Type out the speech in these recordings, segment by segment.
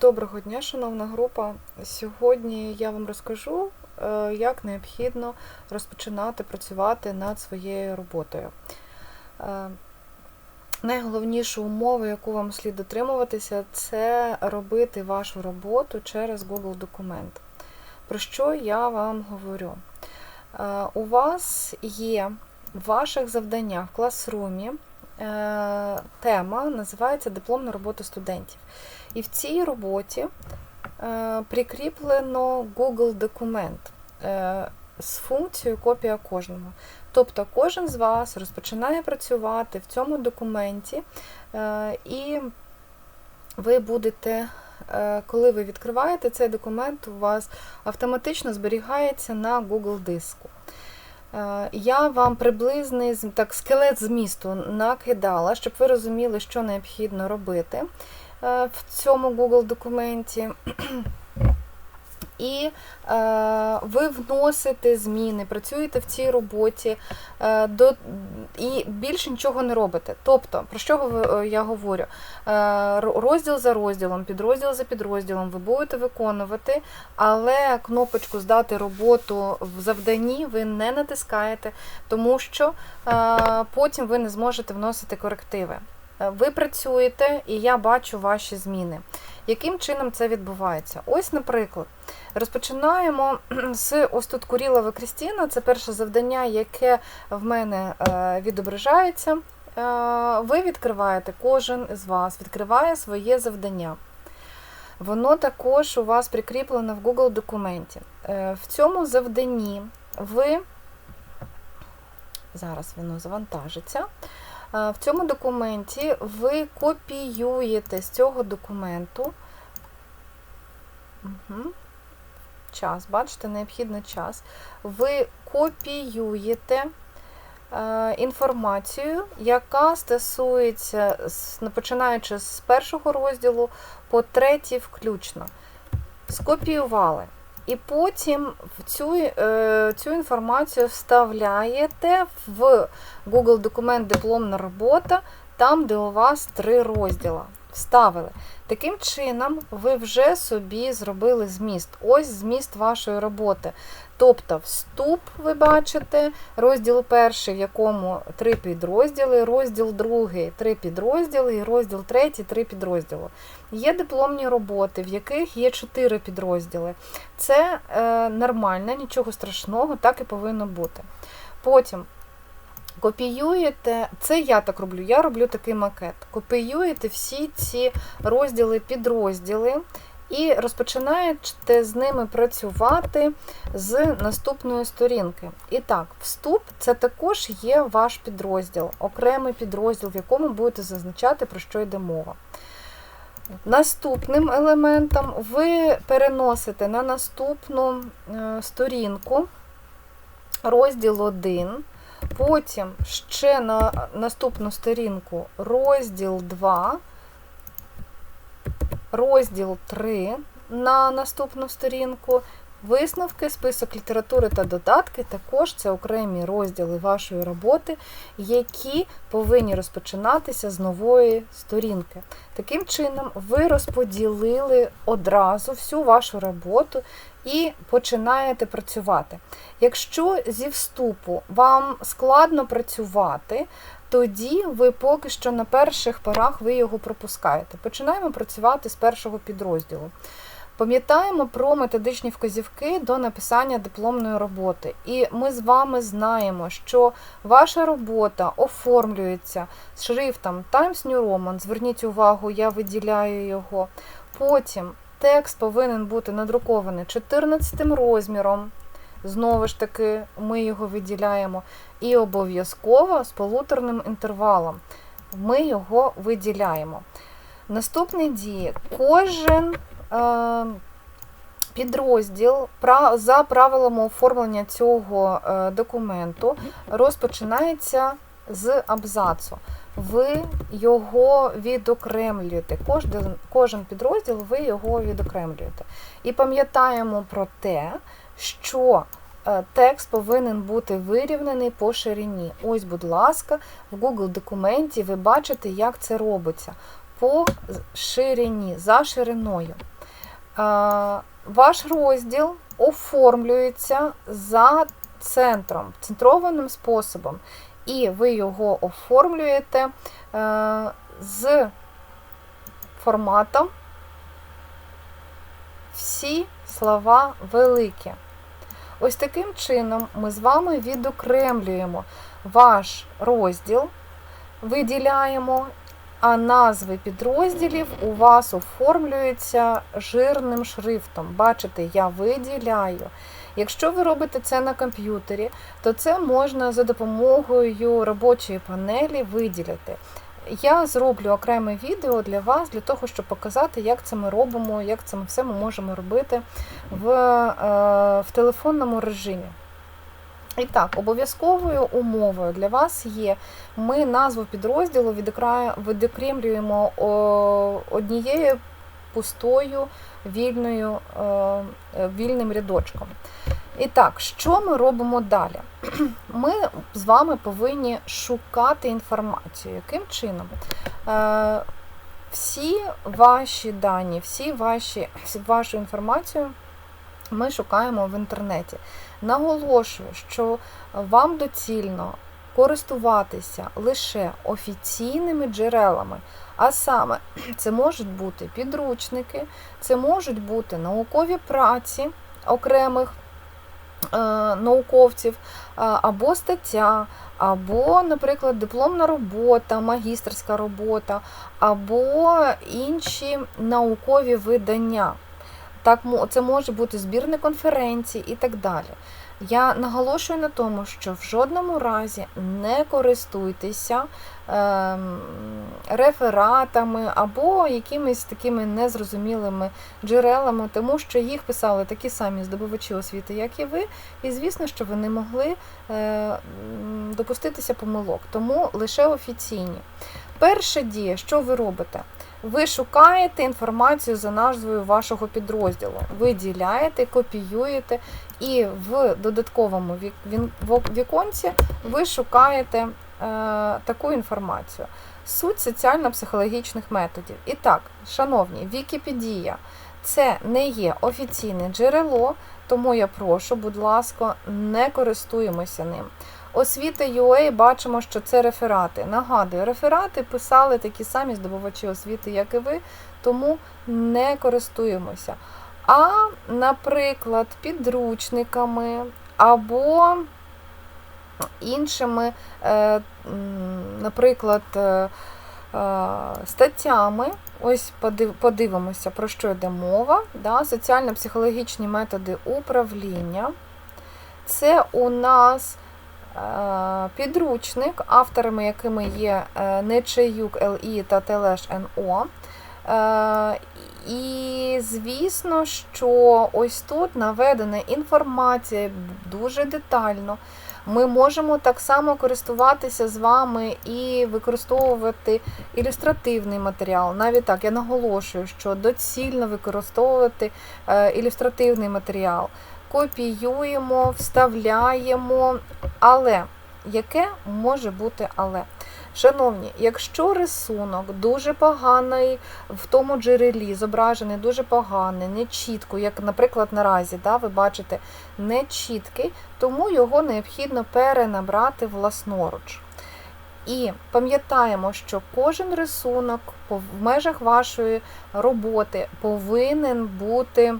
Доброго дня, шановна група. Сьогодні я вам розкажу, е, як необхідно розпочинати працювати над своєю роботою. Е, Найголовніша умова, яку вам слід дотримуватися, це робити вашу роботу через Google документ. Про що я вам говорю? Е, У вас є в ваших завданнях в класрумі тема, називається Дипломна робота студентів. І в цій роботі е, прикріплено Google документ е, з функцією копія кожного. Тобто кожен з вас розпочинає працювати в цьому документі, е, і ви будете, коли ви відкриваєте цей документ, у вас автоматично зберігається на Google диску. Я вам приблизний так, скелет змісту накидала, щоб ви розуміли, що необхідно робити в цьому Google документі. І е, ви вносите зміни, працюєте в цій роботі е, до, і більше нічого не робите. Тобто, про що е, я говорю? Е, розділ за розділом, підрозділ за підрозділом ви будете виконувати, але кнопочку здати роботу в завданні ви не натискаєте, тому що е, потім ви не зможете вносити корективи. Е, Ви працюєте, і я бачу ваші зміни. Яким чином це відбувається? Ось, наприклад, розпочинаємо з ось тут Курілова Крістіна. Це перше завдання, яке в мене е, відображається. Е, Ви відкриваєте, кожен з вас відкриває своє завдання. Воно також у вас прикріплено в Google документі. В цьому завданні ви, зараз воно завантажиться. Е, В цьому документі ви копіюєте з цього документу угу. час, бачите, необхідний час. Ви копіюєте е, інформацію, яка стосується, ну, починаючи з першого розділу по третій включно. Скопіювали. І потім цю, е, цю інформацію вставляєте в Google документ дипломна робота, там, де у вас три розділа. Вставили. Таким чином, ви вже собі зробили зміст. Ось зміст вашої роботи. Тобто, вступ, ви бачите, розділ перший, в якому три підрозділи, розділ другий три підрозділи, і розділ третій три підрозділи. Є дипломні роботи, в яких є чотири підрозділи. Це е, нормально, нічого страшного, так і повинно бути. Потім копіюєте, це я так роблю, я роблю такий макет. Копіюєте всі ці розділи, підрозділи і розпочинаєте з ними працювати з наступної сторінки. І так, вступ це також є ваш підрозділ, окремий підрозділ, в якому будете зазначати, про що йде мова. Наступним елементом ви переносите на наступну е, сторінку розділ 1, потім ще на наступну сторінку розділ 2, розділ 3 на наступну сторінку. Висновки, список літератури та додатки також це окремі розділи вашої роботи, які повинні розпочинатися з нової сторінки. Таким чином, ви розподілили одразу всю вашу роботу і починаєте працювати. Якщо зі вступу вам складно працювати, тоді ви поки що на перших порах ви його пропускаєте. Починаємо працювати з першого підрозділу. Пам'ятаємо про методичні вказівки до написання дипломної роботи. І ми з вами знаємо, що ваша робота оформлюється з шрифтом Times New Roman. Зверніть увагу, я виділяю його. Потім текст повинен бути надрукований 14 розміром. Знову ж таки, ми його виділяємо. І обов'язково з полуторним інтервалом. Ми його виділяємо. Наступні дії. Кожен е, підрозділ за правилами оформлення цього е, документу розпочинається з абзацу. Ви його відокремлюєте. Кожен, кожен підрозділ ви його відокремлюєте. І пам'ятаємо про те, що е, текст повинен бути вирівнений по ширині. Ось, будь ласка, в Google документі ви бачите, як це робиться. по ширині, за шириною. Е, Ваш розділ оформлюється за центром, центрованим способом, і ви його оформлюєте е, з форматом всі слова великі. Ось таким чином ми з вами відокремлюємо ваш розділ, виділяємо, а назви підрозділів у вас оформлюються жирним шрифтом. Бачите, я виділяю. Якщо ви робите це на комп'ютері, то це можна за допомогою робочої панелі виділяти. Я зроблю окреме відео для вас, для того, щоб показати, як це ми робимо, як це ми все ми можемо робити в, е, в телефонному режимі. І так, обов'язковою умовою для вас є, ми назву підрозділу відокремлюємо однією пустою вільною, е, вільним рядочком. І так, що ми робимо далі? Ми з вами повинні шукати інформацію. Яким чином? Е, всі ваші дані, всі ваші, вашу інформацію ми шукаємо в інтернеті. Наголошую, що вам доцільно користуватися лише офіційними джерелами. А саме, це можуть бути підручники, це можуть бути наукові праці окремих е, науковців, або стаття, або, наприклад, дипломна робота, магістерська робота, або інші наукові видання. Так, Це може бути збірні конференції і так далі. Я наголошую на тому, що в жодному разі не користуйтеся рефератами або якимись такими незрозумілими джерелами, тому що їх писали такі самі здобувачі освіти, як і ви, і звісно, що ви не могли е, допуститися помилок, тому лише офіційні. Перша дія, що ви робите? Ви шукаєте інформацію за назвою вашого підрозділу, виділяєте, копіюєте, і в додатковому віконці ви шукаєте таку інформацію. Суть соціально-психологічних методів. І так, шановні, Вікіпедія це не є офіційне джерело, тому я прошу, будь ласка, не користуємося ним. Освіта UA бачимо, що це реферати. Нагадую, реферати писали такі самі здобувачі освіти, як і ви, тому не користуємося. А, наприклад, підручниками або іншими, е, наприклад, е, е, статтями. Ось подивимося, про що йде мова. Соціально-психологічні методи управління. Це у нас підручник, авторами якими є Нечаюк ЛІ та Телеш НО. І, звісно, що ось тут наведена інформація дуже детально. Ми можемо так само користуватися з вами і використовувати ілюстративний матеріал. Навіть так, я наголошую, що доцільно використовувати ілюстративний матеріал копіюємо, вставляємо. Але яке може бути але? Шановні, якщо рисунок дуже поганий, в тому джерелі зображений дуже поганий, нечітко, як, наприклад, наразі, да, ви бачите, нечіткий, тому його необхідно перенабрати власноруч. І пам'ятаємо, що кожен рисунок в межах вашої роботи повинен бути.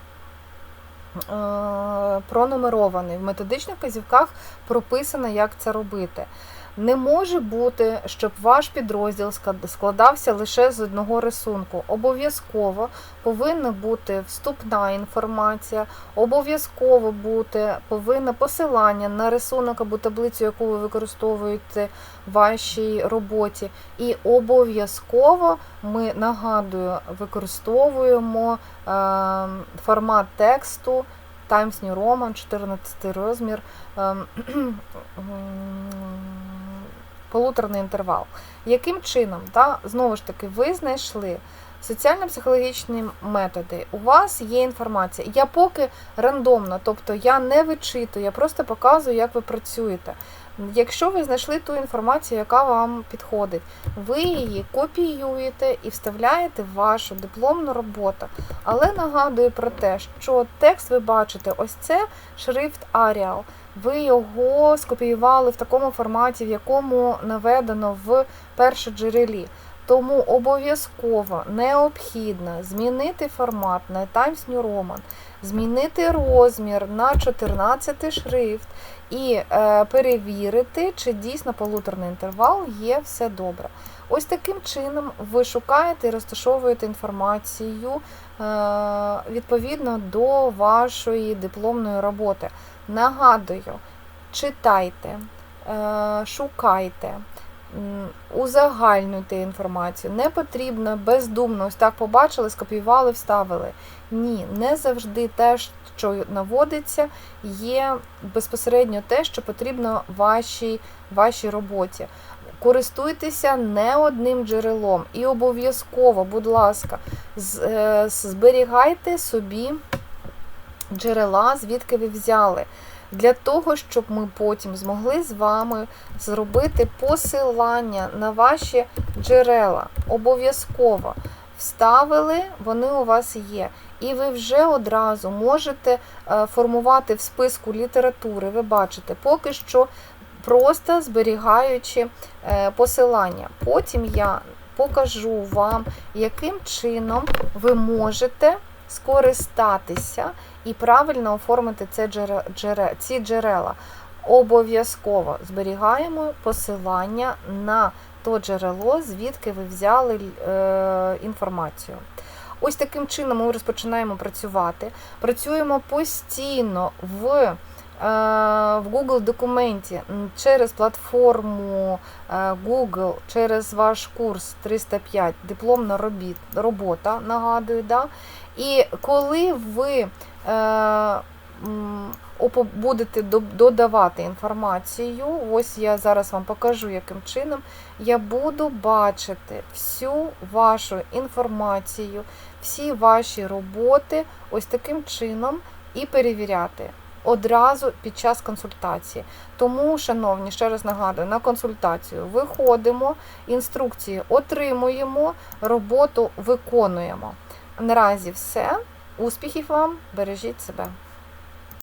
Е, пронумерований. В методичних казівках прописано, як це робити. Не може бути, щоб ваш підрозділ складався лише з одного рисунку. Обов'язково повинна бути вступна інформація, обов'язково бути повинно посилання на рисунок або таблицю, яку ви використовуєте в вашій роботі. І обов'язково ми нагадую, використовуємо е, формат тексту. Times New Roman, 14 розмір. Полуторний інтервал. Яким чином, да, знову ж таки, ви знайшли соціально-психологічні методи, у вас є інформація. Я поки рандомно, тобто я не вичитую, я просто показую, як ви працюєте. Якщо ви знайшли ту інформацію, яка вам підходить, ви її копіюєте і вставляєте в вашу дипломну роботу. Але нагадую про те, що текст ви бачите, ось це шрифт Arial. Ви його скопіювали в такому форматі, в якому наведено в першоджерелі. Тому обов'язково необхідно змінити формат на Times New Roman, змінити розмір на 14 шрифт і е, перевірити, чи дійсно полуторний інтервал є все добре. Ось таким чином ви шукаєте і розташовуєте інформацію е, відповідно до вашої дипломної роботи. Нагадую, читайте, е, шукайте. Узагальнюйте інформацію. Не потрібно бездумно ось так побачили, скопіювали, вставили. Ні, не завжди те, що наводиться, є безпосередньо те, що потрібно вашій, вашій роботі. Користуйтеся не одним джерелом і обов'язково, будь ласка, е, зберігайте собі джерела, звідки ви взяли. Для того, щоб ми потім змогли з вами зробити посилання на ваші джерела. Обов'язково вставили, вони у вас є. І ви вже одразу можете е, формувати в списку літератури. Ви бачите, поки що просто зберігаючи е, посилання. Потім я покажу вам, яким чином ви можете скористатися і правильно оформити це джере- джере- ці джерела. Обов'язково зберігаємо посилання на то джерело, звідки ви взяли е, інформацію. Ось таким чином ми розпочинаємо працювати. Працюємо постійно в, в Google документі через платформу е, Google, через ваш курс 305 дипломна робіт, робота, нагадую. Да? І коли ви е, будете додавати інформацію, ось я зараз вам покажу, яким чином, я буду бачити всю вашу інформацію, всі ваші роботи ось таким чином і перевіряти. Одразу під час консультації. Тому, шановні, ще раз нагадую, на консультацію виходимо, інструкції отримуємо, роботу виконуємо. Наразі все. Успіхів вам, бережіть себе.